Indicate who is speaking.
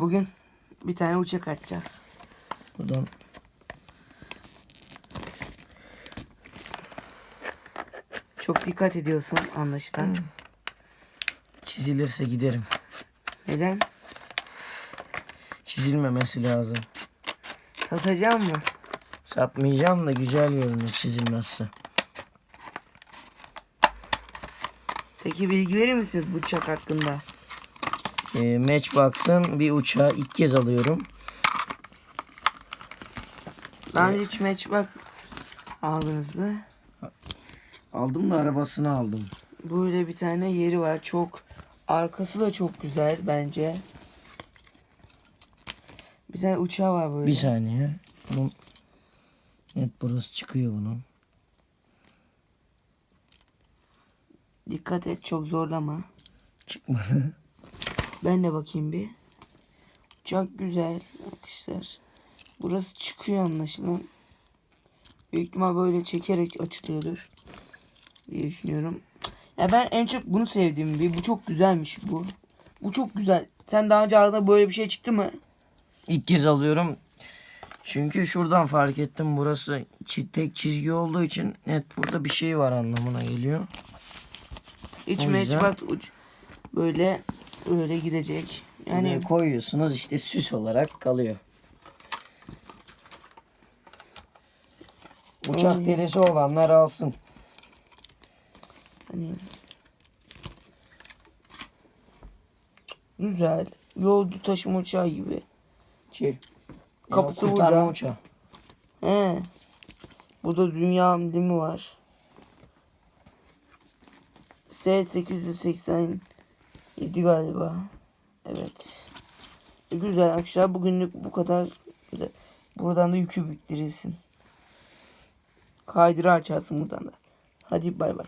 Speaker 1: Bugün bir tane uçak açacağız.
Speaker 2: Buradan
Speaker 1: Çok dikkat ediyorsun anlaşılan.
Speaker 2: çizilirse giderim.
Speaker 1: Neden?
Speaker 2: Çizilmemesi lazım.
Speaker 1: Satacağım mı?
Speaker 2: Satmayacağım da güzel görünür çizilmezse.
Speaker 1: Peki bilgi verir misiniz bu uçak hakkında?
Speaker 2: Ee, Matchbox'ın bir uçağı ilk kez alıyorum.
Speaker 1: Önce hiç Matchbox aldınız mı?
Speaker 2: Aldım da arabasını aldım.
Speaker 1: Böyle bir tane yeri var. Çok arkası da çok güzel bence. Bir tane uçağı var böyle.
Speaker 2: Bir saniye. Bunun Evet burası çıkıyor bunun.
Speaker 1: Dikkat et çok zorlama.
Speaker 2: Çıkmadı.
Speaker 1: Ben de bakayım bir. Uçak güzel arkadaşlar. Burası çıkıyor anlaşılan. Büyük ihtimal böyle çekerek açılıyordur. diye düşünüyorum. Ya ben en çok bunu sevdiğim bir. Bu çok güzelmiş bu. Bu çok güzel. Sen daha önce aldığında böyle bir şey çıktı mı?
Speaker 2: İlk kez alıyorum. Çünkü şuradan fark ettim burası tek çizgi olduğu için net burada bir şey var anlamına geliyor. Yüzden-
Speaker 1: matchbox uç böyle böyle gidecek.
Speaker 2: Yani
Speaker 1: Yani
Speaker 2: koyuyorsunuz işte süs olarak kalıyor. Uçak
Speaker 1: Ay.
Speaker 2: delisi olanlar alsın.
Speaker 1: hani güzel. Yolcu taşıma uçağı gibi.
Speaker 2: Ki.
Speaker 1: Kapısı
Speaker 2: kurtarma
Speaker 1: burada.
Speaker 2: uçağı.
Speaker 1: He. Burada dünya amblemi var. S887 galiba. Evet. E, Güzel arkadaşlar. Bugünlük bu kadar. Buradan da yükü biktirirsin. Kaydıra açarsın buradan da. Hadi bay bay.